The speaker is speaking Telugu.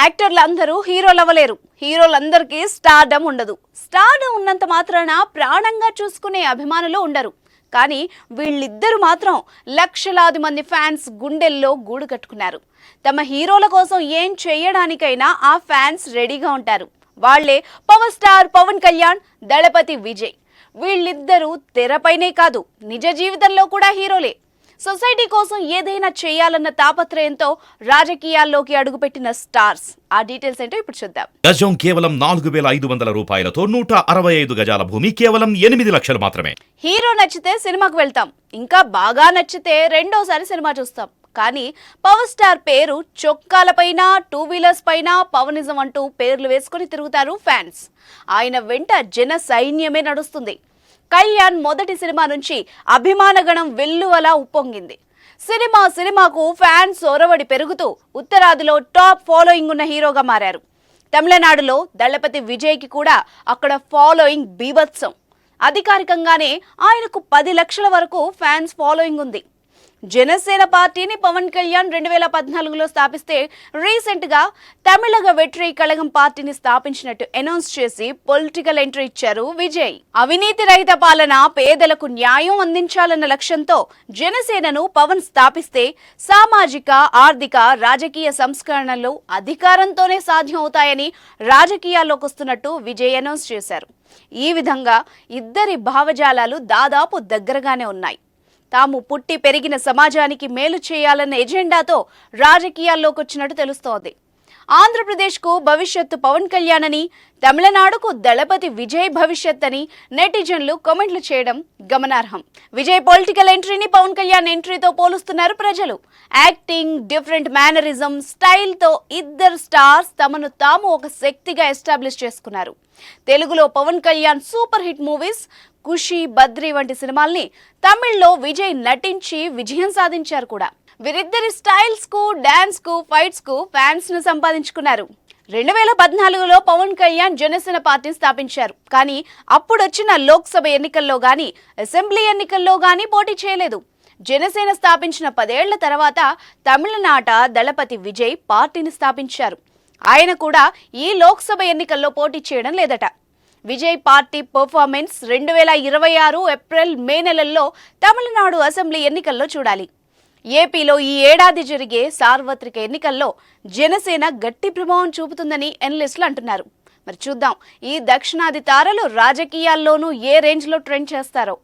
యాక్టర్లు అందరూ హీరోలు అవ్వలేరు హీరోలందరికీ స్టార్డమ్ ఉండదు. స్టార్డమ్ ఉన్నంత మాత్రాన ప్రాణంగా చూసుకునే అభిమానులు ఉండరు. కానీ వీళ్ళిద్దరు మాత్రం లక్షలాది మంది ఫ్యాన్స్ గుండెల్లో గూడు కట్టుకున్నారు. తమ హీరోల కోసం ఏం చేయడానికైనా ఆ ఫ్యాన్స్ రెడీగా ఉంటారు. వాళ్ళే పవర్ స్టార్ పవన్ కళ్యాణ్ దళపతి విజయ్. వీళ్ళిద్దరూ తెరపైనే కాదు నిజ జీవితంలో కూడా హీరోలే. సొసైటీ కోసం ఏదైనా చేయాలన్న తాపత్రయంతో రాజకీయాల్లోకి అడుగుపెట్టిన స్టార్స్. ఆ డీటెయిల్స్ ఏంటో ఇప్పుడు చూద్దాం. గజం కేవలం నాలుగు వేల ఐదు వందల రూపాయలతో నూట అరవై ఐదు గజాల భూమి కేవలం ఎనిమిది లక్షలు మాత్రమే. హీరో నచ్చితే సినిమాకు వెళ్తాం. ఇంకా బాగా నచ్చితే రెండోసారి సినిమా చూస్తాం. కానీ పవర్ స్టార్ పేరు చొక్కాలపైన టూ వీలర్స్ పైన పవనిజం అంటూ పేర్లు వేసుకుని తిరుగుతారు ఫ్యాన్స్. ఆయన వెంట జన సైన్యమే నడుస్తుంది. కళ్యాణ్ మొదటి సినిమా నుంచి అభిమానగణం వెల్లువలా ఉప్పొంగింది. సినిమా సినిమాకు ఫ్యాన్స్ ఒరవడి పెరుగుతూ ఉత్తరాదిలో టాప్ ఫాలోయింగ్ ఉన్న హీరోగా మారారు. తమిళనాడులో దళపతి విజయ్కి కూడా అక్కడ ఫాలోయింగ్ బీభత్సం. అధికారికంగానే ఆయనకు పది లక్షల వరకు ఫ్యాన్స్ ఫాలోయింగ్ ఉంది. జనసేన పార్టీని పవన్ కళ్యాణ్ రెండు వేల పద్నాలుగులో స్థాపిస్తే రీసెంట్గా తమిళగ వెట్రి కళగం పార్టీని స్థాపించినట్టు అనౌన్స్ చేసి పొలిటికల్ ఎంట్రీ ఇచ్చారు విజయ్. అవినీతి రహిత పాలన పేదలకు న్యాయం అందించాలన్న లక్ష్యంతో జనసేనను పవన్ స్థాపిస్తే సామాజిక ఆర్థిక రాజకీయ సంస్కరణలు అధికారంతోనే సాధ్యం అవుతాయని రాజకీయాల్లోకి వస్తున్నట్టు విజయ్ అనౌన్స్ చేశారు. ఈ విధంగా ఇద్దరి భావజాలాలు దాదాపు దగ్గరగానే ఉన్నాయి. తాము పుట్టి పెరిగిన సమాజానికి మేలు చేయాలన్న ఎజెండాతో రాజకీయాల్లోకి వచ్చినట్టు తెలుస్తోంది. ఆంధ్రప్రదేశ్కు భవిష్యత్తు పవన్ కళ్యాణ్ అని తమిళనాడుకు దళపతి విజయ్ భవిష్యత్ అని నెటిజన్లు కామెంట్లు చేయడం గమనార్హం. విజయ్ పొలిటికల్ ఎంట్రీని పవన్ కళ్యాణ్ ఎంట్రీతో పోలుస్తున్నారు ప్రజలు. యాక్టింగ్ డిఫరెంట్ మేనరిజం స్టైల్తో ఇద్దరు స్టార్స్ తమను తాము ఒక శక్తిగా ఎస్టాబ్లిష్ చేసుకున్నారు. తెలుగులో Pawan Kalyan super hit movies Kushi Badri వంటి సినిమాల్ని తమిళ్ళో విజయ్ నటించి విజయం సాధించారు కూడా. వీరిద్దరి స్టైల్స్కు డాన్స్కు ఫైట్స్కు ఫ్యాన్స్ను సంపాదించుకున్నారు. రెండు వేల పద్నాలుగులో పవన్ కళ్యాణ్ జనసేన పార్టీని స్థాపించారు. కానీ అప్పుడొచ్చిన లోక్సభ ఎన్నికల్లో గాని అసెంబ్లీ ఎన్నికల్లో గాని పోటీ చేయలేదు. జనసేన స్థాపించిన పదేళ్ళ తర్వాత తమిళనాట దళపతి విజయ్ పార్టీని స్థాపించారు. ఆయన కూడా ఈ లోక్సభ ఎన్నికల్లో పోటీ చేయడం లేదట. విజయ్ పార్టీ పర్ఫార్మెన్స్ రెండు వేల ఇరవై ఆరు ఏప్రిల్ మే నెలల్లో తమిళనాడు అసెంబ్లీ ఎన్నికల్లో చూడాలి. ఏపీలో ఈ ఏడాది జరిగే సార్వత్రిక ఎన్నికల్లో జనసేన గట్టి ప్రభావం చూపుతుందని ఎనలిస్టులు అంటున్నారు. మరి చూద్దాం ఈ దక్షిణాది తారలు రాజకీయాల్లోనూ ఏ రేంజ్లో ట్రెండ్ చేస్తారో.